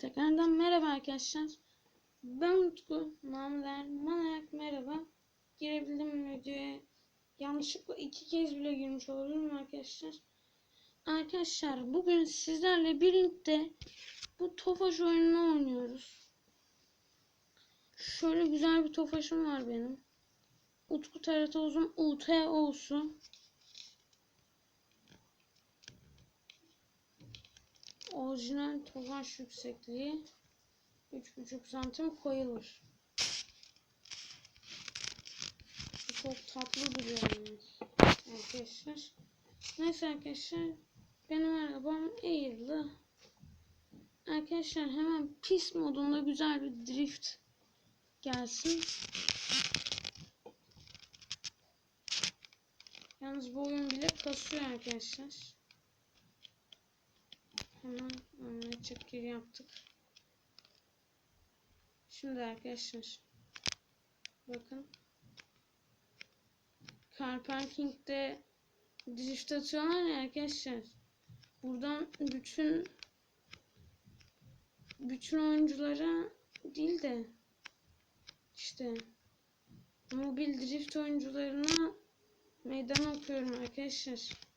tekrardan merhaba arkadaşlar. Ben Utku. Namler Manayak merhaba. Girebildim videoya? Yanlışlıkla iki kez bile girmiş olabilirim arkadaşlar. Arkadaşlar bugün sizlerle birlikte bu Tofaş oyununu oynuyoruz. Şöyle güzel bir Tofaş'ım var benim. Utku TRT uzun UT olsun. Orijinal tofaş yüksekliği 3,5 santim koyulur. Bu çok tatlı duruyor yani. Arkadaşlar. Neyse arkadaşlar. Benim arabam Air'lı. Arkadaşlar hemen pist modunda güzel bir drift gelsin. Yalnız bu oyun bile kasıyor arkadaşlar. Hemen önüne çekir yaptık. Şimdi arkadaşlar bakın car parking'de drift atıyorlar ya arkadaşlar. Buradan bütün bütün oyunculara değil de işte mobil drift oyuncularına meydan okuyorum arkadaşlar.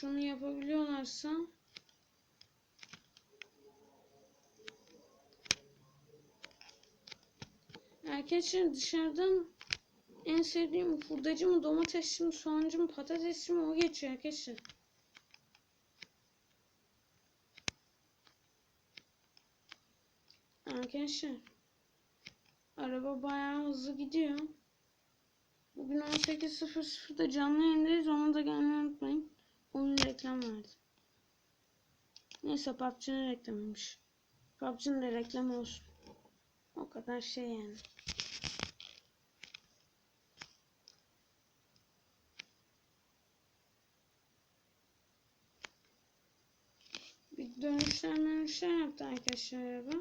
Şunu yapabiliyorlarsa Arkadaşlar dışarıdan en sevdiğim hurdacı mı, domatesçi mi, soğancı mı, patatesçi mi o geçiyor arkadaşlar. Arkadaşlar araba bayağı hızlı gidiyor. Bugün 18.00'da canlı yayındayız. Ona da gelmeyi unutmayın. Oyun reklam verdi. Neyse PUBG'nin reklamıymış. PUBG'nin de reklamı olsun. O kadar şey yani. Bir dönüşler dönüşler yaptı arkadaşlar araba.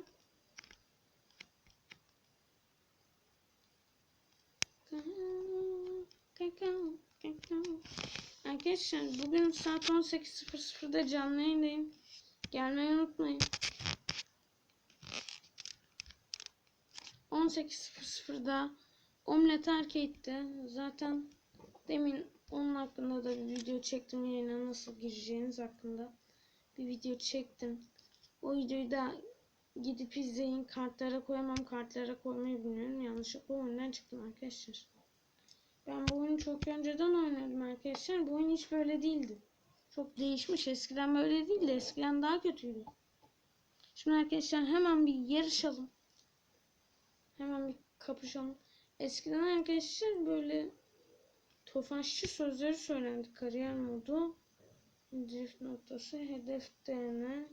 Arkadaşlar bugün saat 18.00'da canlı yayındayım. Gelmeyi unutmayın. 18.00'da Omlet Arcade'de zaten demin onun hakkında da bir video çektim yayına nasıl gireceğiniz hakkında bir video çektim. O videoyu da gidip izleyin. Kartlara koyamam. Kartlara koymayı bilmiyorum. Yanlışlıkla oyundan çıktım arkadaşlar. Ben bu oyunu çok önceden oynadım arkadaşlar. Bu oyun hiç böyle değildi. Çok değişmiş. Eskiden böyle değildi. Eskiden daha kötüydü. Şimdi arkadaşlar hemen bir yarışalım. Hemen bir kapışalım. Eskiden arkadaşlar böyle tofaşçı sözleri söylendi. Kariyer modu, drift noktası, hedef DNA,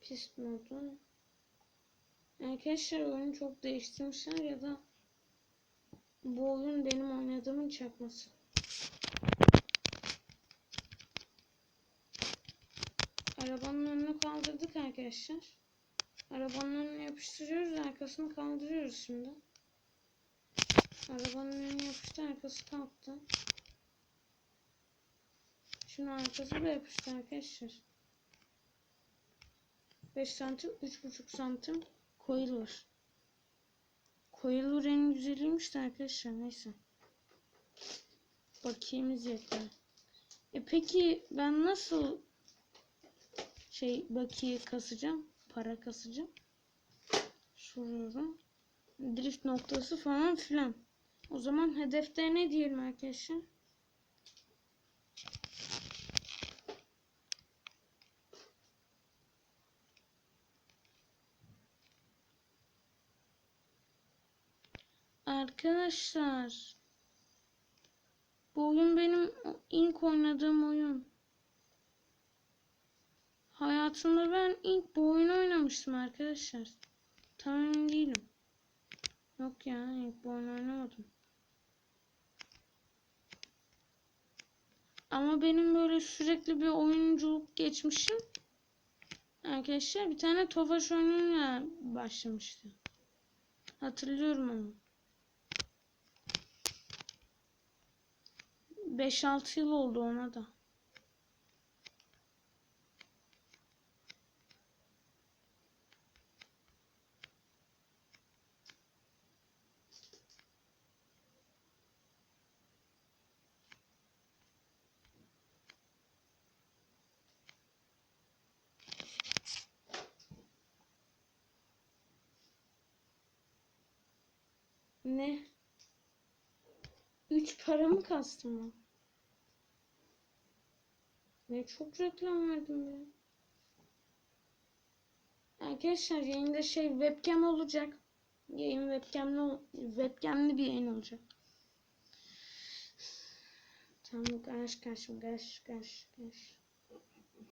pist modu. Arkadaşlar oyunu çok değiştirmişler ya da bu oyun benim oynadığımın çakması. Arabanın önünü kaldırdık arkadaşlar. Arabanın önüne yapıştırıyoruz, arkasını kaldırıyoruz şimdi. Arabanın önüne yapıştı, arkası kalktı. Şimdi arkası da yapıştı arkadaşlar. 5 santim, 3,5 santim koyulur. Koyulur en güzeliymiş de arkadaşlar neyse. Bakiyemiz yeter. E peki ben nasıl şey bakiye kasacağım? Para kasacağım. Soruyorum. Drift noktası falan filan. O zaman hedefte ne diyelim arkadaşlar? Arkadaşlar bu oyun benim ilk oynadığım oyun. Hayatımda ben ilk bu oyunu oynamıştım arkadaşlar. Tam emin değilim. Yok ya ilk bu oyunu oynamadım. Ama benim böyle sürekli bir oyunculuk geçmişim. Arkadaşlar bir tane Tofaş oyunuyla başlamıştı. Hatırlıyorum onu. 5-6 yıl oldu ona da. Ne? Üç para mı kastım mı? Ne çok reklam verdim be. Arkadaşlar yayında şey webcam olacak. Yayın webcamli webcamli bir yayın olacak. Tamam karşı karşım karşı karşı karşı.